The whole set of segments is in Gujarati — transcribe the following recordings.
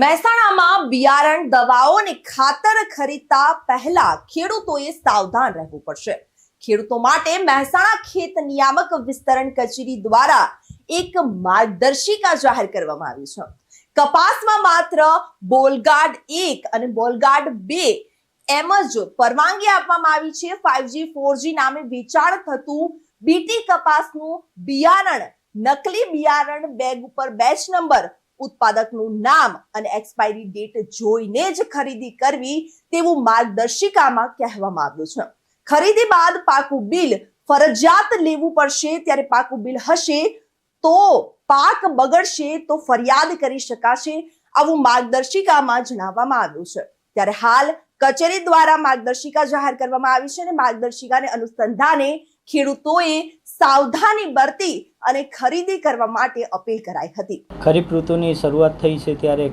મહેસાણામાં બિયારણ દવાઓ અને ખાતર ખરીદતા પહેલા ખેડૂતોએ સાવધાન રહેવું પડશે. ખેડૂતો માટે મહેસાણા ખેત નિયામક વિસ્તરણ કચેરી દ્વારા એક માર્ગદર્શિકા જાહેર કરવામાં આવી છે. કપાસમાં માત્ર બોલગાર્ડ એક અને બોલગાર્ડ બે એમ જ પરવાનગી આપવામાં આવી છે. ફાઈવજી ફોરજી નામે વેચાણ થતું બીટી કપાસનું બિયારણ, નકલી બિયારણ બેગ ઉપર બેચ નંબર ઉત્પાદકનું નામ અને એક્સપાયરી ડેટ જોઈને જ ખરીદી કરવી તેવું માર્ગદર્શિકામાં કહેવામાં આવ્યું છે. ખરીદી બાદ પાકું બિલ ફરજિયાત લેવું પડશે, ત્યારે પાકું બિલ હશે તો પાક બગડશે તો ફરિયાદ કરી શકાશે આવું માર્ગદર્શિકામાં જણાવવામાં આવ્યું છે. ત્યારે હાલ કચેરી દ્વારા માર્ગદર્શિકા જાહેર કરવામાં આવી છે અને માર્ગદર્શિકાને અનુસંધાને ખેડૂતોએ સાવધાની બરતી અને ખરીદી કરવા માટે અપીલ કરાઈ હતી. ખરીફ ઋતુની શરૂઆત થઈ છે ત્યારે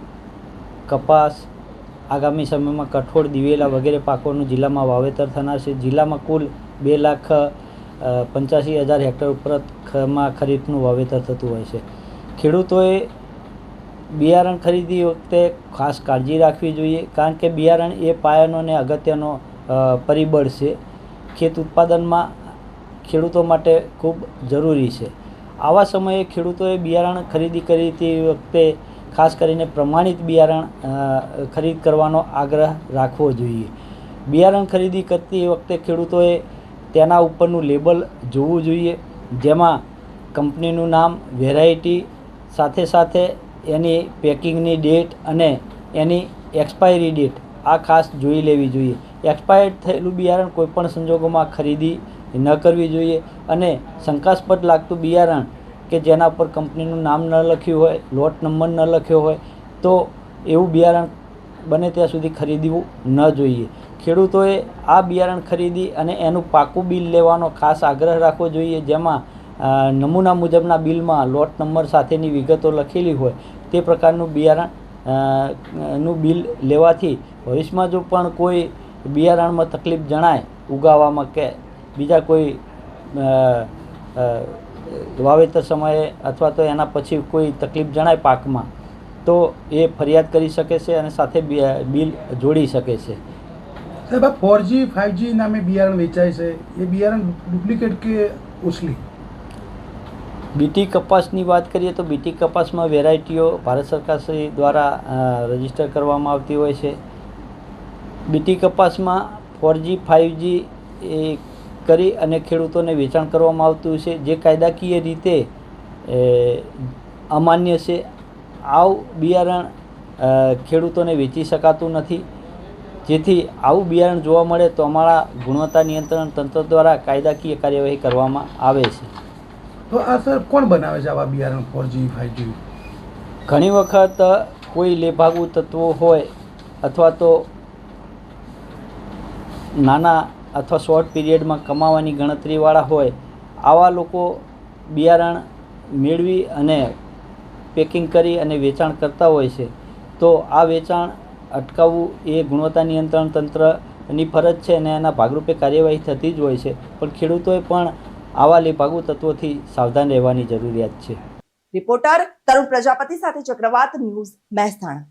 કપાસ, આગામી સમયમાં કઠોળ, દિવેલા વગેરે પાકોનું જિલ્લામાં વાવેતર થનાર છે. જિલ્લામાં કુલ બે લાખ પંચ્યાસી હજાર હેક્ટર ઉપરમાં ખરીફનું વાવેતર થતું હોય છે. ખેડૂતોએ બિયારણ ખરીદી વખતે ખાસ કાળજી રાખવી જોઈએ કારણ કે બિયારણ એ પાયાનો અને અગત્યનો પરિબળ છે. ખેત ઉત્પાદનમાં ખેડૂતો માટે ખૂબ જરૂરી છે. આવા સમયે ખેડૂતોએ બિયારણ ખરીદી કરી વખતે ખાસ કરીને પ્રમાણિત બિયારણ ખરીદ કરવાનો આગ્રહ રાખવો જોઈએ. બિયારણ ખરીદી કરતી વખતે ખેડૂતોએ તેના ઉપરનું લેબલ જોવું જોઈએ, જેમાં કંપનીનું નામ, વેરાયટી સાથે સાથે એની પેકિંગની ડેટ અને એની એક્સપાયરી ડેટ આ ખાસ જોઈ લેવી જોઈએ. એક્સપાયર્ડ થયેલું બિયારણ કોઈપણ સંજોગોમાં ખરીદી ન કરવી જોઈએ. અને શંકાસ્પદ લાગતું બિયારણ કે જેના પર કંપનીનું નામ ન લખ્યું હોય, લોટ નંબર ન લખ્યો હોય, તો એવું બિયારણ બને ત્યાં સુધી ખરીદવું ન જોઈએ. ખેડૂતોએ આ બિયારણ ખરીદી અને એનું પાકું બિલ લેવાનો ખાસ આગ્રહ રાખવો જોઈએ. જેમાં નમૂના મુજબના બિલમાં લોટ નંબર સાથેની વિગતો લખેલી હોય, તે પ્રકારનું બિયારણનું બિલ લેવાથી ભવિષ્યમાં જો પણ કોઈ બિયારણમાં તકલીફ જણાય ઉગાવવામાં કે બીજા કોઈ વાવેતર સમયે અથવા તો એના પછી કોઈ તકલીફ જણાય પાકમાં તો એ ફરિયાદ કરી શકે છે અને સાથે બિલ જોડી શકે છે. સાહેબ આ ફોરજી ફાઇવજી નામે બિયારણ વેચાય છે. એ બિયારણ ડુપ્લિકેટ કે ઉસલી બીટી કપાસની વાત કરીએ તો બીટી કપાસમાં વેરાયટીઓ ભારત સરકાર શ્રી દ્વારા રજિસ્ટર કરવામાં આવતી હોય છે. બીટી કપાસમાં ફોરજી ફાઇવજી એ કરી અને ખેડૂતોને વેચાણ કરવામાં આવતું છે. જે કાયદાકીય રીતે અમાન્ય છે. આવું બિયારણ ખેડૂતોને વેચી શકાતું નથી. જેથી આવું બિયારણ જોવા મળે તો અમારા ગુણવત્તા નિયંત્રણ તંત્ર દ્વારા કાયદાકીય કાર્યવાહી કરવામાં આવે છે. તો આ સર કોણ બનાવે છે આવા બિયારણ ફોર જી ફાઇવ જી ઘણી વખત કોઈ લેભાગુ તત્વો હોય અથવા તો નાના અથવા શોર્ટ પીરિયડમાં કમાવાની ગણતરીવાળા હોય, આવા લોકો બિયારણ મેળવી અને પેકિંગ કરી અને વેચાણ કરતા હોય છે. તો આ વેચાણ અટકાવવું એ ગુણવત્તા નિયંત્રણ તંત્રની ફરજ છે અને એના ભાગરૂપે કાર્યવાહી થતી જ હોય છે. પણ ખેડૂતોએ પણ આવા લેભાગુ તત્વોથી સાવધાન રહેવાની જરૂરિયાત છે. રિપોર્ટર તરુણ પ્રજાપતિ સાથે ચક્રવાત ન્યૂઝ મહેસાણા.